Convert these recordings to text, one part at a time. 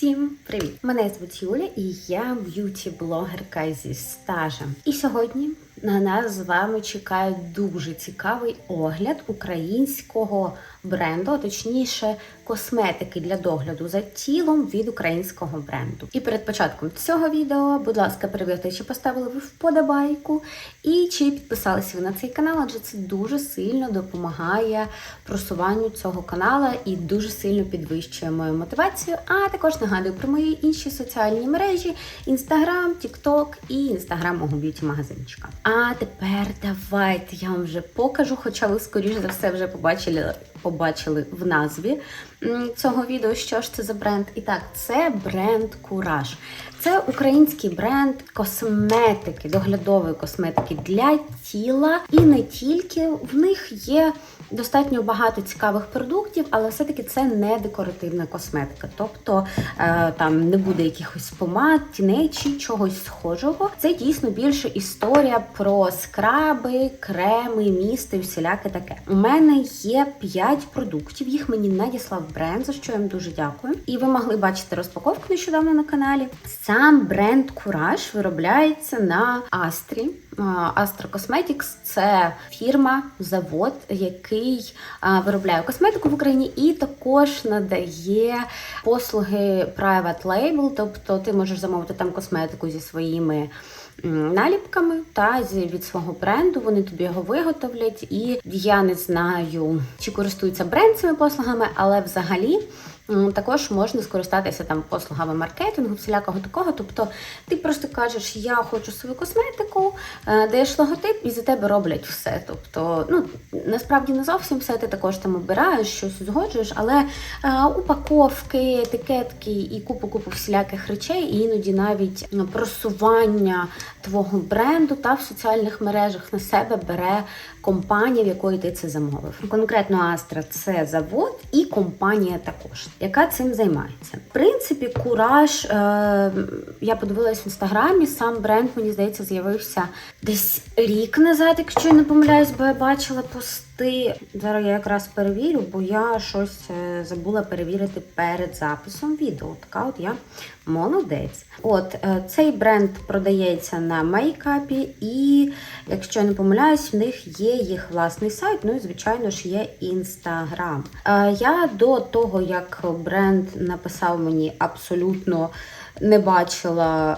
Всім привіт! Мене звуть Юля і я б'юті-блогерка зі стажем. І сьогодні на нас з вами чекає дуже цікавий огляд українського бренду, а точніше косметики для догляду за тілом від українського бренду. І перед початком цього відео, будь ласка, перевірте, чи поставили ви вподобайку і чи підписалися ви на цей канал, адже це дуже сильно допомагає просуванню цього каналу і дуже сильно підвищує мою мотивацію. А також нагадую про мої інші соціальні мережі: Інстаграм, Тікток і інстаграм мого б'юті магазинчика. А тепер давайте я вам вже покажу, хоча ви скоріше за все вже побачили, побачили в назві цього відео, що ж це за бренд. І так, це бренд Кураж. Це український бренд косметики, доглядової косметики для тіла. І не тільки в них є достатньо багато цікавих продуктів, але все-таки це не декоративна косметика. Тобто е, там не буде якихось помад, тіней чи чогось схожого. Це дійсно більше історія про скраби, креми, місти, всіляке таке. У мене є 5 продуктів. Їх мені надіслав бренд, за що я їм дуже дякую. І ви могли бачити розпаковку нещодавно на каналі. Сам бренд Кураж виробляється на Астрі. Astra Cosmetics – це фірма, завод, який виробляє косметику в Україні і також надає послуги private label, тобто ти можеш замовити там косметику зі своїми наліпками та від свого бренду. Вони тобі його виготовлять. І я не знаю, чи користуються бренд цими послугами, але взагалі. Також можна скористатися там послугами маркетингу, всілякого такого. Тобто ти просто кажеш, я хочу свою косметику, е, даєш логотип і за тебе роблять все. Тобто, ну насправді не зовсім все ти також там обираєш, щось узгоджуєш, але е, упаковки, етикетки і купу-купу всіляких речей, і іноді навіть е, просування твого бренду та в соціальних мережах на себе бере компанія, в якої ти це замовив. Конкретно Астра це завод і компанія також, яка цим займається. В принципі, кураж, е, я подивилась в інстаграмі, сам бренд, мені здається, з'явився десь рік назад, якщо я не помиляюсь, бо я бачила пости. Зараз я якраз перевірю, бо я щось е, забула перевірити перед записом відео. Така от я молодець. От е, цей бренд продається на мейкапі, і якщо я не помиляюсь, в них є їх власний сайт. Ну і звичайно ж є інстаграм. Е, Я до того, як бренд написав мені абсолютно не бачила.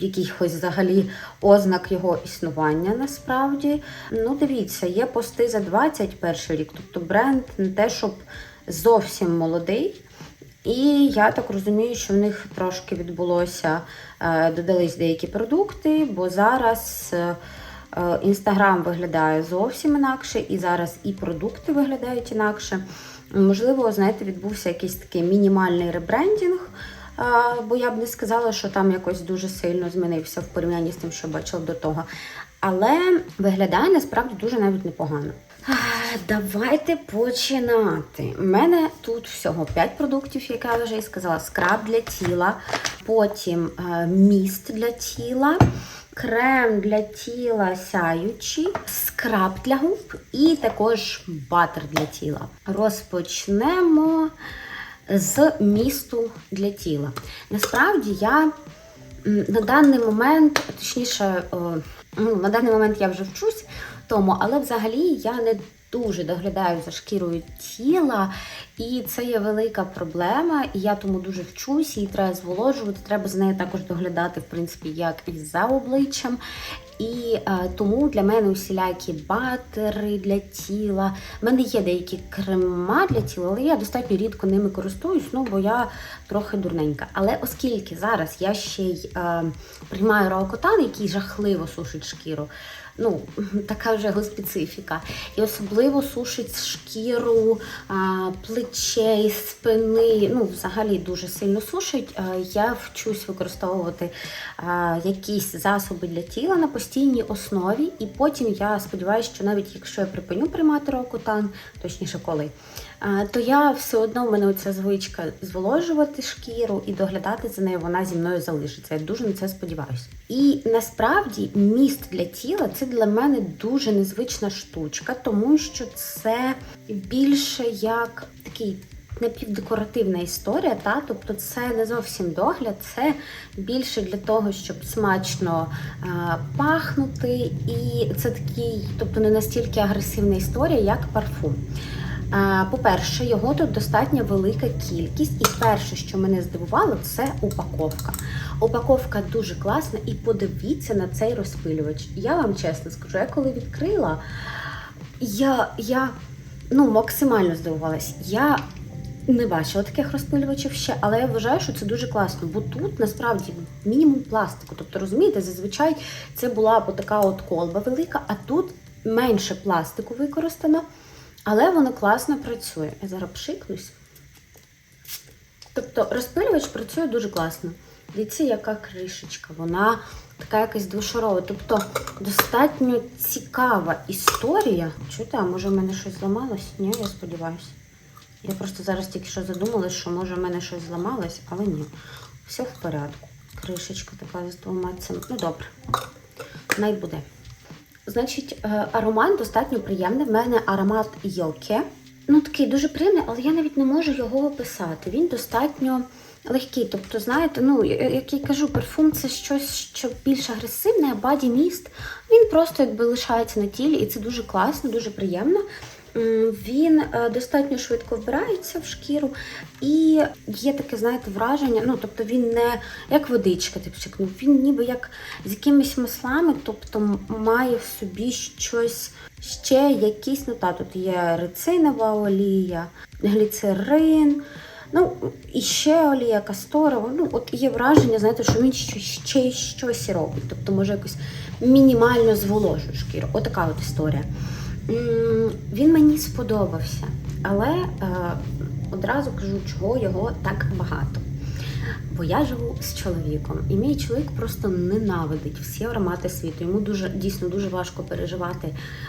Е, Якихось взагалі ознак його існування насправді. Ну, дивіться, є пости за 21 рік, тобто бренд не те, щоб зовсім молодий. І я так розумію, що в них трошки відбулося, е, додались деякі продукти, бо зараз інстаграм виглядає зовсім інакше, і зараз і продукти виглядають інакше. Можливо, знаєте, відбувся якийсь такий мінімальний ребрендінг. Бо я б не сказала, що там якось дуже сильно змінився в порівнянні з тим, що бачила до того. Але виглядає насправді дуже навіть непогано. Давайте починати. У мене тут всього 5 продуктів, як я вже і сказала: скраб для тіла, потім е, міст для тіла, крем для тіла сяючий, скраб для губ і також батер для тіла. Розпочнемо з місту для тіла. Насправді я на даний момент, точніше, ну, на даний момент я вже вчусь тому, але взагалі я не дуже доглядаю за шкірою тіла, і це є велика проблема. І я тому дуже вчусь, її треба зволожувати. Треба за нею також доглядати, в принципі, як і за обличчям. І е, тому для мене усілякі батери для тіла. У мене є деякі крема для тіла, але я достатньо рідко ними користуюсь, ну бо я трохи дурненька. Але оскільки зараз я ще й е, приймаю раокотан, який жахливо сушить шкіру. Ну, така вже його специфіка. І особливо сушить шкіру а, плечей, спини. Ну, взагалі дуже сильно сушить. Я вчусь використовувати а, якісь засоби для тіла на постійній основі. І потім я сподіваюся, що навіть якщо я припиню приймати рокутан, точніше коли. То я все одно в мене оця звичка зволожувати шкіру і доглядати за нею, вона зі мною залишиться. Я дуже на це сподіваюся. І насправді міст для тіла це для мене дуже незвична штучка, тому що це більше як такий напівдекоративна історія, та тобто це не зовсім догляд, це більше для того, щоб смачно е, пахнути, і це такий, тобто не настільки агресивна історія, як парфум. По-перше, його тут достатньо велика кількість, і перше, що мене здивувало, це упаковка. Упаковка дуже класна, і подивіться на цей розпилювач. Я вам чесно скажу, я коли відкрила, я, я ну, максимально здивувалась. Я не бачила таких розпилювачів ще, але я вважаю, що це дуже класно, бо тут насправді мінімум пластику. Тобто, розумієте, зазвичай це була така от колба велика, а тут менше пластику використано, але воно класно працює. Я зараз пшикнусь. Тобто розпилювач працює дуже класно. Дивіться, яка кришечка, вона така якась двошарова. Тобто достатньо цікава історія. Чуєте, а може в мене щось зламалось? Ні, я сподіваюся. Я просто зараз тільки що задумалась, що може в мене щось зламалось, але ні. Все в порядку. Кришечка така з двома цим. Ну добре, най буде. Значить, е, аромат достатньо приємний. В мене аромат Йоке. Ну, такий дуже приємний, але я навіть не можу його описати. Він достатньо легкий. Тобто, знаєте, ну, як я кажу, парфум це щось, що більш агресивне, а баді міст. Він просто якби лишається на тілі, і це дуже класно, дуже приємно. Він е, достатньо швидко вбирається в шкіру, і є таке, знаєте, враження. Ну, тобто він не як водичка, ти пшикнув, він ніби як з якимись маслами, тобто має в собі щось ще якісь, ну та тут є рецинова олія, гліцерин. Ну, і ще олія касторова. Ну, от є враження, знаєте, що він ще, ще щось робить. Тобто, може якось мінімально зволожує шкіру. Отака от історія. Він мені сподобався, але е, одразу кажу, чого його так багато. Бо я живу з чоловіком, і мій чоловік просто ненавидить всі аромати світу. Йому дуже дійсно дуже важко переживати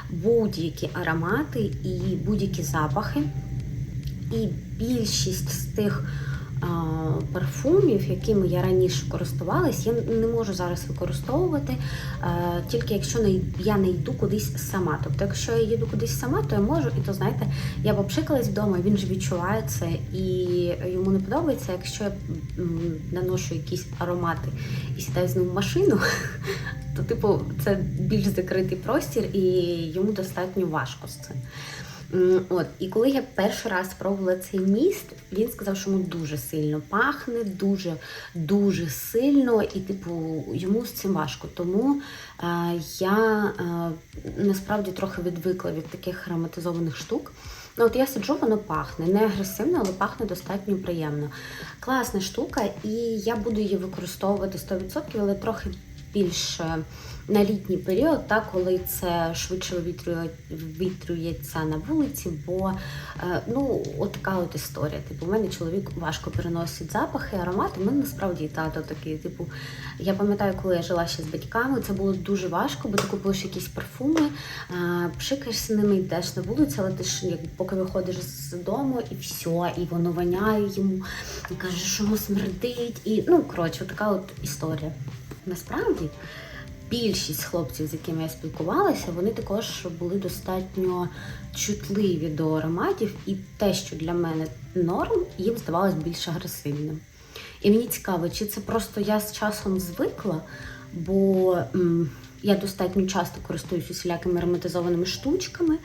будь-які аромати і будь-які запахи. І більшість з тих парфумів, якими я раніше користувалась, я не можу зараз використовувати, тільки якщо я не йду кудись сама. Тобто, якщо я їду кудись сама, то я можу, і то знаєте, я попшикалась вдома, він ж відчуває це, і йому не подобається, якщо я наношу якісь аромати і сідаю з ним в машину, то типу це більш закритий простір, і йому достатньо важко з цим. От, і коли я перший раз спробувала цей міст, він сказав, що йому дуже сильно пахне, дуже дуже сильно, і типу йому з цим важко. Тому е, я е, насправді трохи відвикла від таких ароматизованих штук. Ну, от я сиджу, воно пахне, не агресивно, але пахне достатньо приємно. Класна штука, і я буду її використовувати 100%, але трохи більше на літній період, так, коли це швидше вивітрює- вивітрюється на вулиці, бо е, ну, от така от історія. Типу, у мене чоловік важко переносить запахи, аромати. У мене насправді тато такий. Типу, я пам'ятаю, коли я жила ще з батьками, це було дуже важко, бо ти купуєш якісь парфуми, е, пшикаєшся ними, йдеш на вулицю, але ти ж як поки виходиш з дому і все, і воно воняє йому, і каже, що йому смердить. І ну коротше, така от історія. Насправді більшість хлопців, з якими я спілкувалася, вони також були достатньо чутливі до ароматів, і те, що для мене норм, їм здавалось більш агресивним. І мені цікаво, чи це просто я з часом звикла, бо я достатньо часто користуюсь усілякими ароматизованими штучками.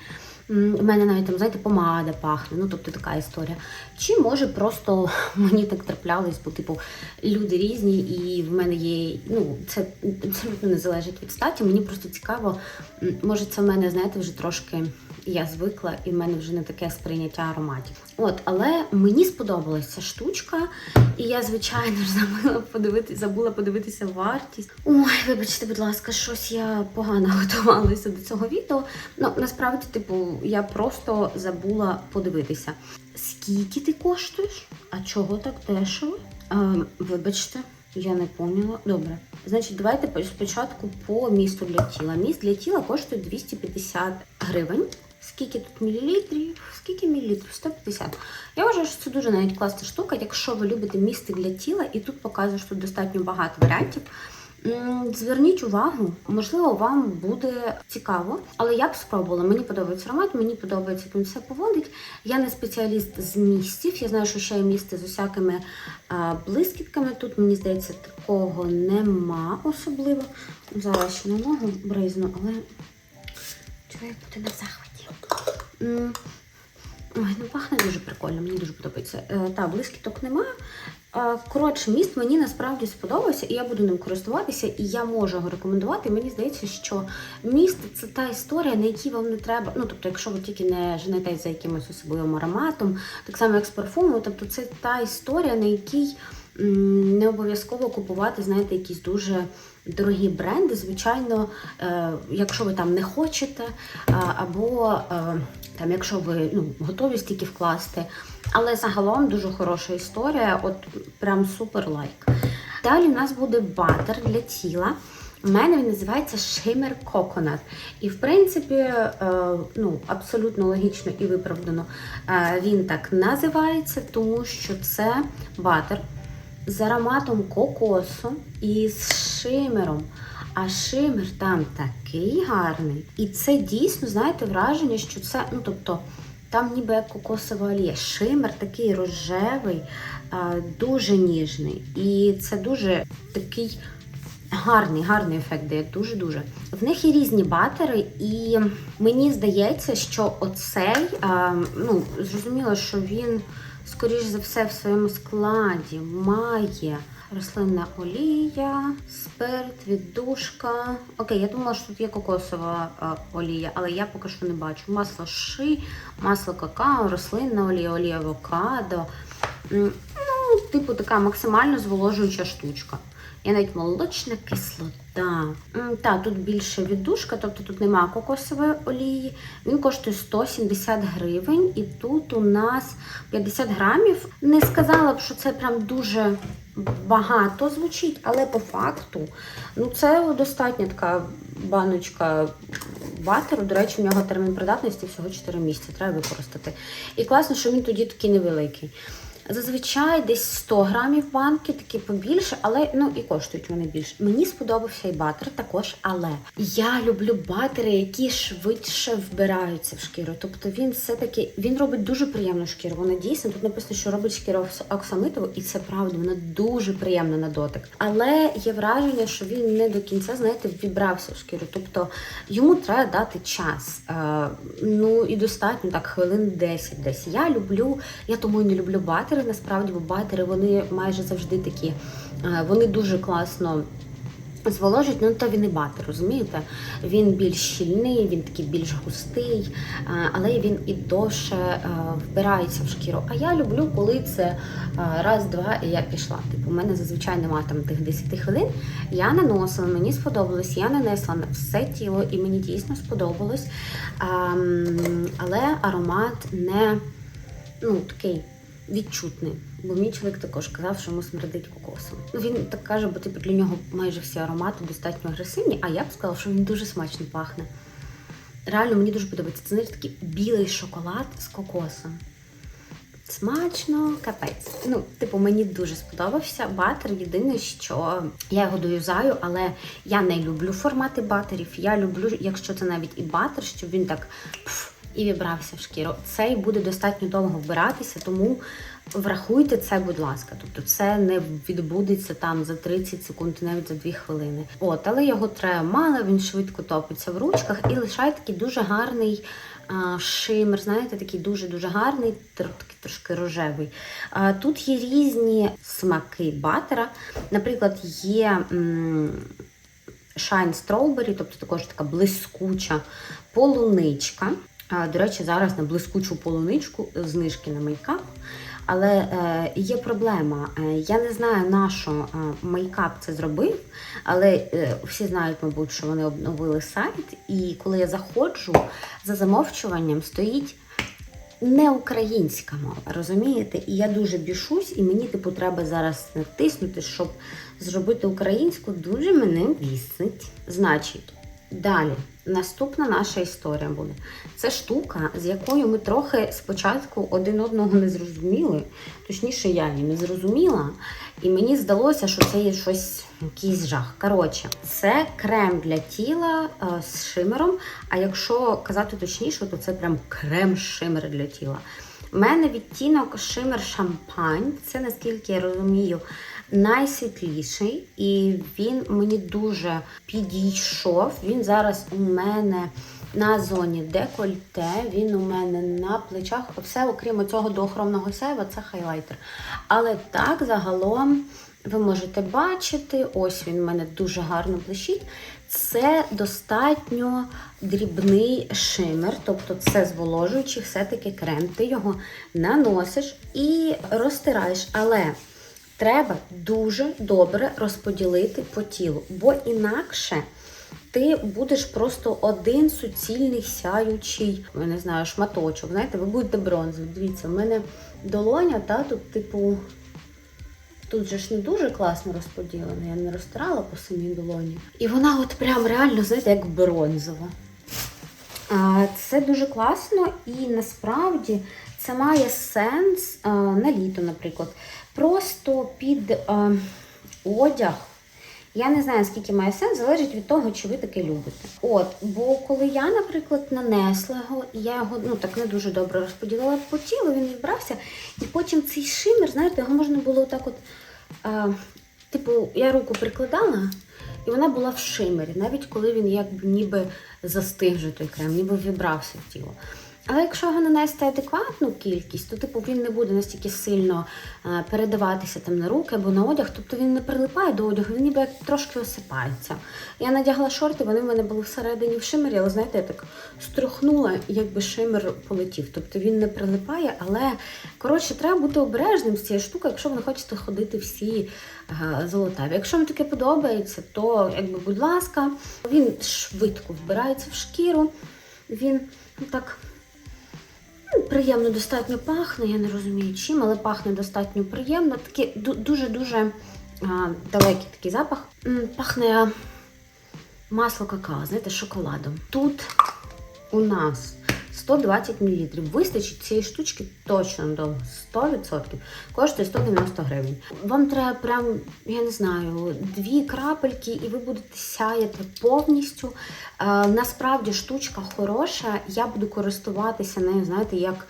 У мене навіть там, знаєте, помада пахне, ну тобто така історія. Чи може просто мені так траплялось, бо типу люди різні, і в мене є. Ну, це абсолютно не залежить від статі. Мені просто цікаво, може, це в мене, знаєте, вже трошки я звикла, і в мене вже не таке сприйняття ароматів. От, але мені сподобалася штучка, і я, звичайно ж, забула подивитися, забула подивитися вартість. Ой, вибачте, будь ласка, щось я погано готувалася до цього відео. Ну, насправді, типу, я просто забула подивитися. Скільки ти коштуєш? А чого так дешево? Ем, вибачте, я не поняла. Добре. Значить, давайте спочатку по місту для тіла. Міст для тіла коштує 250 гривень. Скільки тут мілілітрів? Скільки мілілітрів? 150. Я вважаю, що це дуже навіть класна штука, якщо ви любите місти для тіла, і тут показує, що достатньо багато варіантів. Зверніть увагу, можливо, вам буде цікаво, але я б спробувала. Мені подобається аромат, мені подобається, як він все поводить. Я не спеціаліст з містів. Я знаю, що ще є місти з усякими блискітками. Тут, мені здається, такого нема особливо. Зараз ще на ногу бризну, але я бути на захваті. Ой, ну пахне дуже прикольно, мені дуже подобається. Е, та, блискіток нема. Е, коротше, міст мені насправді сподобався, і я буду ним користуватися, і я можу його рекомендувати. Мені здається, що міст це та історія, на якій вам не треба. Ну, тобто, якщо ви тільки не женетесь за якимось особливим ароматом, так само як з парфумом, тобто це та історія, на якій не обов'язково купувати, знаєте, якісь дуже дорогі бренди. Звичайно, е, якщо ви там не хочете, або е, там, якщо ви ну, готові стільки вкласти. Але загалом дуже хороша історія, от прям супер лайк. Далі у нас буде батер для тіла. У мене він називається Shimmer Coconut. І, в принципі, е, ну, абсолютно логічно і виправдано він так називається, тому що це батер з ароматом кокосу і з шимером. А шимер там такий гарний. І це дійсно, знаєте, враження, що це, ну тобто, там ніби як кокосова олія. Шимер такий рожевий, дуже ніжний. І це дуже такий гарний, гарний ефект дає, дуже-дуже. В них є різні батери, і мені здається, що оцей, ну, зрозуміло, що він, скоріш за все, в своєму складі має рослинна олія, спирт, віддушка. Окей, я думала, що тут є кокосова а, олія, але я поки що не бачу. Масло ши, масло какао, рослинна олія, олія авокадо. Ну, типу, така максимально зволожуюча штучка. Є навіть молочна кислота. М, Та, тут більше віддушка, тобто тут немає кокосової олії. Він коштує 170 гривень, і тут у нас 50 грамів. Не сказала б, що це прям дуже багато звучить, але по факту ну це достатня така баночка батеру. До речі, у нього термін придатності всього 4 місяці. Треба використати. І класно, що він тоді такий невеликий. Зазвичай десь 100 грамів банки, такі побільше, але ну і коштують вони більше. Мені сподобався і батер також, але я люблю батери, які швидше вбираються в шкіру. Тобто він все-таки він робить дуже приємну шкіру. Вона дійсно тут написано, що робить шкіру оксамитову, і це правда, вона дуже приємна на дотик. Але є враження, що він не до кінця, знаєте, вібрався в шкіру. Тобто йому треба дати час. Е, ну і достатньо так, хвилин 10 десь. Я люблю, я тому і не люблю батери, насправді, бо батери вони майже завжди такі, е, вони дуже класно. Зволожить, ну то він і батер, розумієте? Він більш щільний, він такий більш густий, е, але він і довше е, вбирається в шкіру. А я люблю, коли це раз-два і я пішла. Типу, у мене зазвичай немає там тих 10 хвилин. Я наносила, мені сподобалось, я нанесла на все тіло, і мені дійсно сподобалось. Ем, Але аромат не ну, такий відчутний. Бо мій чоловік також казав, що йому смердить кокосом. Ну він так каже, бо типу для нього майже всі аромати достатньо агресивні, а я б сказала, що він дуже смачно пахне. Реально мені дуже подобається. Це знаєте, такий білий шоколад з кокосом. Смачно, капець. Ну, типу, мені дуже сподобався батер. Єдине, що я його доюзаю, але я не люблю формати батерів. Я люблю, якщо це навіть і батер, щоб він так пф, і вібрався в шкіру. Цей буде достатньо довго вбиратися, тому врахуйте це, будь ласка. Тобто це не відбудеться там за 30 секунд, навіть за 2 хвилини. От, але його треба мало, він швидко топиться в ручках і лишає такий дуже гарний. Шимер, знаєте, такий дуже-дуже гарний, такий трошки рожевий. Тут є різні смаки батера. Наприклад, є Shine Strawberry, тобто також така блискуча полуничка. До речі, зараз на блискучу полуничку знижки на мейкап. Але е, є проблема. Е, я не знаю, на що е, мейкап це зробив, але всі знають, мабуть, що вони обновили сайт. І коли я заходжу, за замовчуванням стоїть не українська мова, розумієте? І я дуже бішусь, і мені, типу, треба зараз натиснути, щоб зробити українську, дуже мене бісить. Значить, далі. Наступна наша історія буде. Це штука, з якою ми трохи спочатку один одного не зрозуміли, точніше, я її не зрозуміла. І мені здалося, що це є щось, якийсь жах. Коротше, це крем для тіла е, з шимером. А якщо казати точніше, то це прям крем-шимер для тіла. У мене відтінок шимер шампань. Це наскільки я розумію, найсвітліший, і він мені дуже підійшов. Він зараз у мене на зоні декольте, він у мене на плечах. Все, окрім цього доохромного сяйва, це хайлайтер. Але так, загалом, ви можете бачити, ось він у мене дуже гарно блищить. Це достатньо дрібний шимер, тобто це зволожуючий все-таки крем. Ти його наносиш і розтираєш. Але треба дуже добре розподілити по тілу, бо інакше ти будеш просто один суцільний сяючий, я не знаю, шматочок. Знаєте, ви будете бронзові. Дивіться, в мене долоня, та тут, типу, тут же ж не дуже класно розподілена. Я не розтирала по самій долоні. І вона от прям реально, знаєте, як бронзова. Це дуже класно і насправді це має сенс на літо, наприклад. Просто під а, одяг. Я не знаю, скільки має сенс, залежить від того, чи ви таке любите. От, бо коли я, наприклад, нанесла його, і я його ну так не дуже добре розподілила по тілу, він відбрався. І потім цей шимер, знаєте, його можна було отак от. А, типу, я руку прикладала, і вона була в шимері, навіть коли він якби ніби застиг вже той крем, ніби вібрався в тіло. Але якщо його нанести адекватну кількість, то типу він не буде настільки сильно е, передаватися там на руки або на одяг, тобто він не прилипає до одягу, він ніби як трошки осипається. Я надягла шорти, вони в мене були всередині в шимері, але знаєте, я так струхнула, якби шимер полетів. Тобто він не прилипає, але коротше, треба бути обережним з цією штукою, якщо ви не хочете ходити всі е, золотаві. Якщо вам таке подобається, то якби, будь ласка, він швидко вбирається в шкіру. Він так. Приємно достатньо пахне, я не розумію чим, але пахне достатньо приємно. Такий дуже-дуже далекий такий запах. Пахне масло какао, знаєте, шоколадом. Тут у нас 120 мл. Вистачить цієї штучки точно до 100%. Коштує 190 гривень. Вам треба прям, я не знаю, дві крапельки, і ви будете сяяти повністю. Е, насправді штучка хороша. Я буду користуватися нею, знаєте, як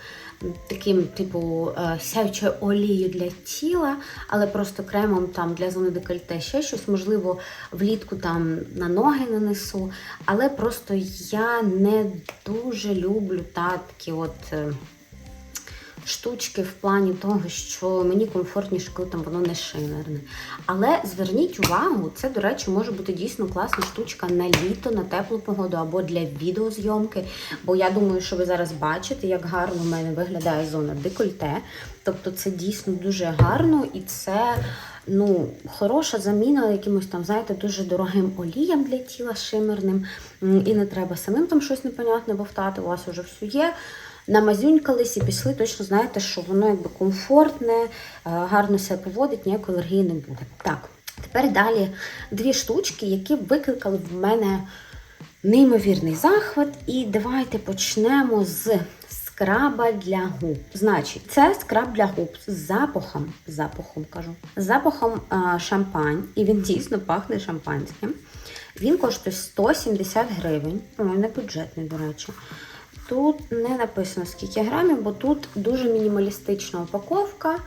таким, типу, е, сяючою олією для тіла, але просто кремом там для зони декольте ще щось, можливо, влітку там на ноги нанесу. Але просто я не дуже люблю та такі от. Штучки в плані того, що мені комфортніше, коли там воно не шимерне. Але зверніть увагу, це, до речі, може бути дійсно класна штучка на літо, на теплу погоду або для відеозйомки. Бо я думаю, що ви зараз бачите, як гарно в мене виглядає зона декольте. Тобто це дійсно дуже гарно і це ну, хороша заміна якимось там, знаєте, дуже дорогим оліям для тіла шимерним. І не треба самим там щось непонятне бовтати, у вас вже все є намазюнькались і пішли, точно знаєте, що воно якби комфортне, е, гарно себе поводить, ніякої алергії не буде. Так, тепер далі дві штучки, які викликали в мене неймовірний захват. І давайте почнемо з скраба для губ. Значить, це скраб для губ з запахом, запахом кажу, з запахом а, шампань, і він дійсно пахне шампанським. Він коштує 170 гривень. Ой, не бюджетний, до речі. Тут не написано скільки грамів, бо тут дуже мінімалістична упаковка,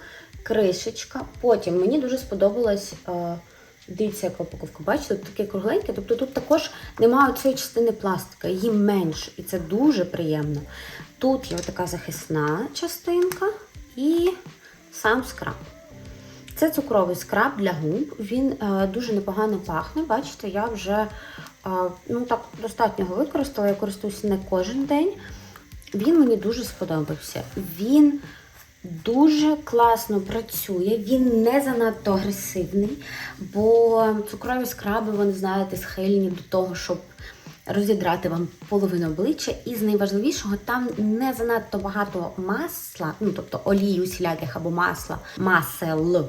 кришечка. Потім мені дуже сподобалась. е, Дивіться, яка упаковка. Бачите, тут таке кругленьке. Тобто тут також немає цієї частини пластика, її менше. І це дуже приємно. Тут є така захисна частинка і сам скраб. Це цукровий скраб для губ. Він е, дуже непогано пахне. Бачите, я вже ну так достатньо використала. Я користуюся не кожен день. Він мені дуже сподобався. Він дуже класно працює, він не занадто агресивний, бо цукрові скраби, вони знаєте, схильні до того, щоб розідрати вам половину обличчя. І з найважливішого, там не занадто багато масла, ну тобто олії усіляких або масла, масел.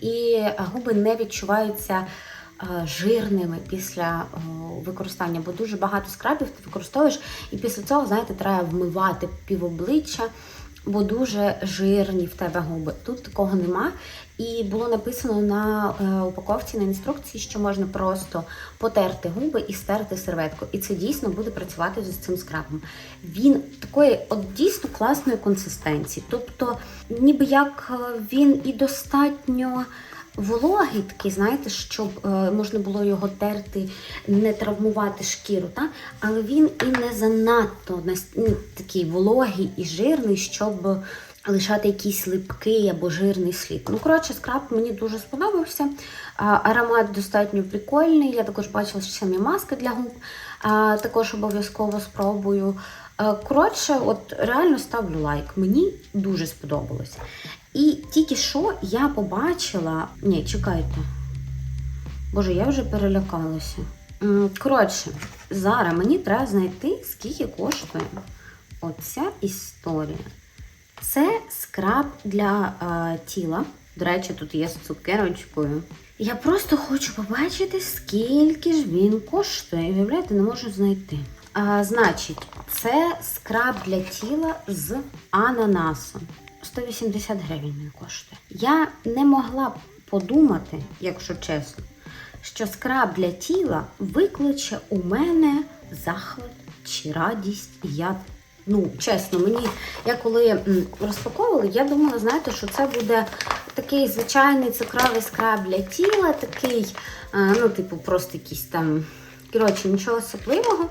І губи не відчуваються жирними після використання, бо дуже багато скрабів ти використовуєш, і після цього, знаєте, треба вмивати півобличчя, бо дуже жирні в тебе губи. Тут такого нема. І було написано на е, упаковці на інструкції, що можна просто потерти губи і стерти серветку. І це дійсно буде працювати з цим скрабом. Він такої от дійсно класної консистенції. Тобто, ніби як е, він і достатньо. Вологий такий, знаєте, щоб е, можна було його терти, не травмувати шкіру, та? але він і не занадто ну, такий вологий і жирний, щоб лишати якийсь липкий або жирний слід. Ну, коротше, скраб мені дуже сподобався. Аромат достатньо прикольний. Я також бачила, що самі маски для губ. Також обов'язково спробую. Коротше, от реально ставлю лайк. Мені дуже сподобалось. І тільки що я побачила. Ні, чекайте. Боже, я вже перелякалася. Коротше, зараз мені треба знайти, скільки коштує оця історія. Це скраб для е, тіла. До речі, тут є з цукерочкою. Я просто хочу побачити, скільки ж він коштує. Виявляєте, не можу знайти. А, значить, це скраб для тіла з ананасом. 180 гривень він коштує. Я не могла б подумати, якщо чесно, що скраб для тіла викличе у мене захват чи радість. Я, ну, чесно, мені, я коли розпаковувала, я думала, знаєте, що це буде такий звичайний цукровий скраб для тіла, такий, ну, типу, просто якийсь там, коротше, нічого особливого.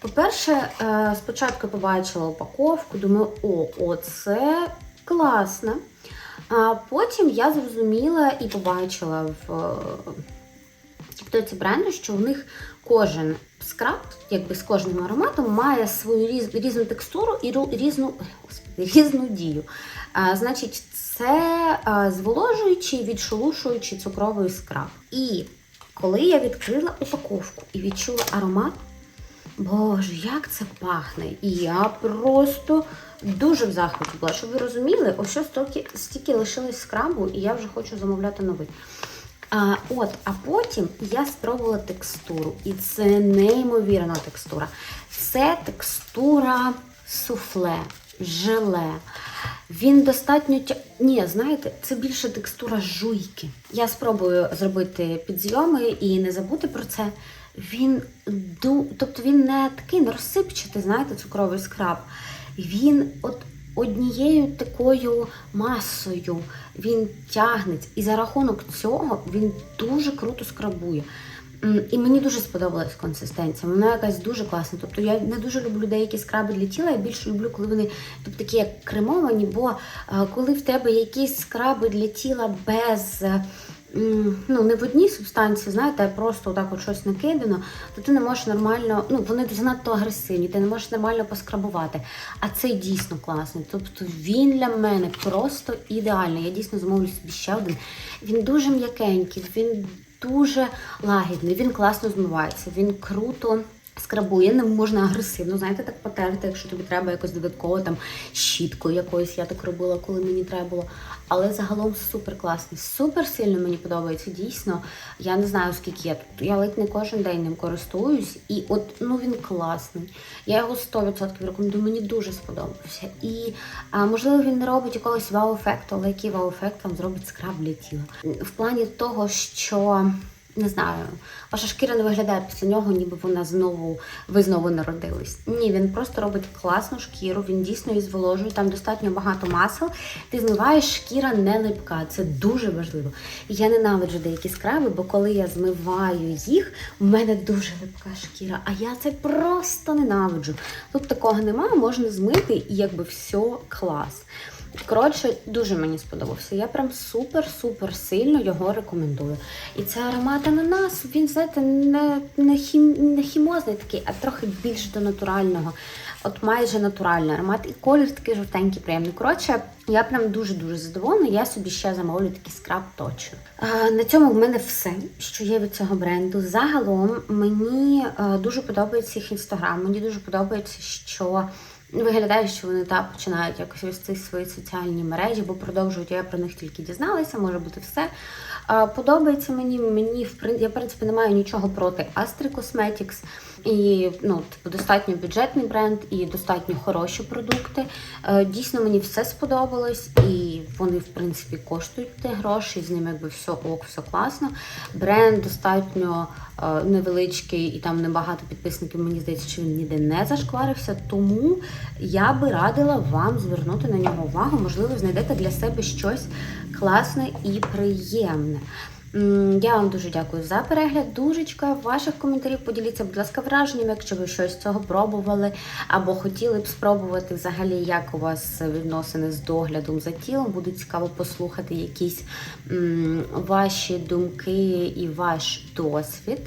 По-перше, е, спочатку побачила упаковку, думаю, о, оце класно. А потім я зрозуміла і побачила в тіктоці бренду, що у них кожен скраб, якби з кожним ароматом, має свою різ, різну текстуру і різну, господи, різну дію. А, значить, це а, зволожуючий, відшелушуючий цукровий скраб. І коли я відкрила упаковку і відчула аромат, Боже, як це пахне! І я просто дуже в захваті була. Щоб ви розуміли, ось що стільки, стільки лишилось скрабу, і я вже хочу замовляти новий. А, от, а потім я спробувала текстуру, і це неймовірна текстура. Це текстура суфле, желе. Він достатньо тя... Ні, знаєте, це більше текстура жуйки. Я спробую зробити підзйоми і не забути про це. Він тобто він не такий розсипчатий, знаєте, цукровий скраб. Він от однією такою масою він тягнеться. І за рахунок цього він дуже круто скрабує. І мені дуже сподобалась консистенція. Вона якась дуже класна. Тобто я не дуже люблю деякі скраби для тіла, я більше люблю, коли вони тобто, такі як кремовані, бо е, коли в тебе якісь скраби для тіла без. Ну, не в одній субстанції, знаєте, а просто так от щось накидано, то ти не можеш нормально, ну вони занадто агресивні, ти не можеш нормально поскрабувати. А цей дійсно класний. Тобто він для мене просто ідеальний. Я дійсно замовлю собі ще один. Він дуже м'якенький, він дуже лагідний, він класно змивається, він круто. Скрабує, не можна агресивно, знаєте, так потерти, якщо тобі треба якось додатково там щіткою якоюсь, я так робила, коли мені треба було. Але загалом супер класний, супер сильно мені подобається. Дійсно, я не знаю скільки я тут. Я ледь не кожен день ним користуюсь, і от ну він класний. Я його 100% рекомендую. Мені дуже сподобався. І а, можливо він не робить якогось вау-ефекту, але який вау-ефект там зробить скраб для тіла. В плані того, що не знаю, ваша шкіра не виглядає після нього, ніби вона знову, ви знову народились. Ні, він просто робить класну шкіру, він дійсно її зволожує, там достатньо багато масел. Ти змиваєш, шкіра не липка. Це дуже важливо. Я ненавиджу деякі скраби, бо коли я змиваю їх, у мене дуже липка шкіра, а я це просто ненавиджу. Тут такого немає, можна змити і якби все клас. Коротше, дуже мені сподобався. Я прям супер-супер сильно його рекомендую. І це аромат ананас, він, знаєте, не, не, хім, не хімозний такий, а трохи більш до натурального. От майже натуральний аромат. І колір такий жовтенький, приємний. Коротше, я прям дуже-дуже задоволена. Я собі ще замовлю такий скраб точно. На цьому в мене все, що є від цього бренду. Загалом мені е, дуже подобається їх інстаграм. Мені дуже подобається, що. Виглядає, що вони так починають якось вести свої соціальні мережі, бо продовжують, я про них тільки дізналася, може бути все. Подобається мені. Мені в я в принципі не маю нічого проти Astri Cosmetics. І ну, типу, достатньо бюджетний бренд і достатньо хороші продукти. Е, Дійсно, мені все сподобалось, і вони, в принципі, коштують гроші, з ними якби все ок, все класно. Бренд достатньо е, невеличкий і там небагато підписників. Мені здається, що він ніде не зашкварився. Тому я би радила вам звернути на нього увагу. Можливо, знайдете для себе щось класне і приємне. Я вам дуже дякую за перегляд. Дуже чекаю ваших коментарів. Поділіться, будь ласка, враженнями, якщо ви щось з цього пробували, або хотіли б спробувати взагалі, як у вас відносини з доглядом за тілом. Буде цікаво послухати якісь м, ваші думки і ваш досвід.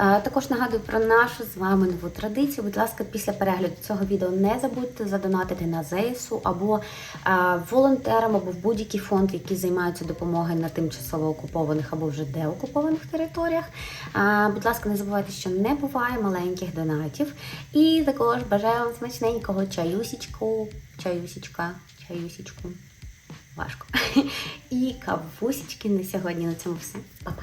Е, Також нагадую про нашу з вами нову традицію. Будь ласка, після перегляду цього відео не забудьте задонатити на ЗСУ або е, волонтерам, або в будь-який фонд, який займаються допомогою на тимчасово окупованих або вже деокупованих територіях. Е, Будь ласка, не забувайте, що не буває маленьких донатів. І також бажаю вам смачненького чаюсічку, чаюсічка, чаюсічку. Важко. І кавусічки на сьогодні. На цьому все. Па-па.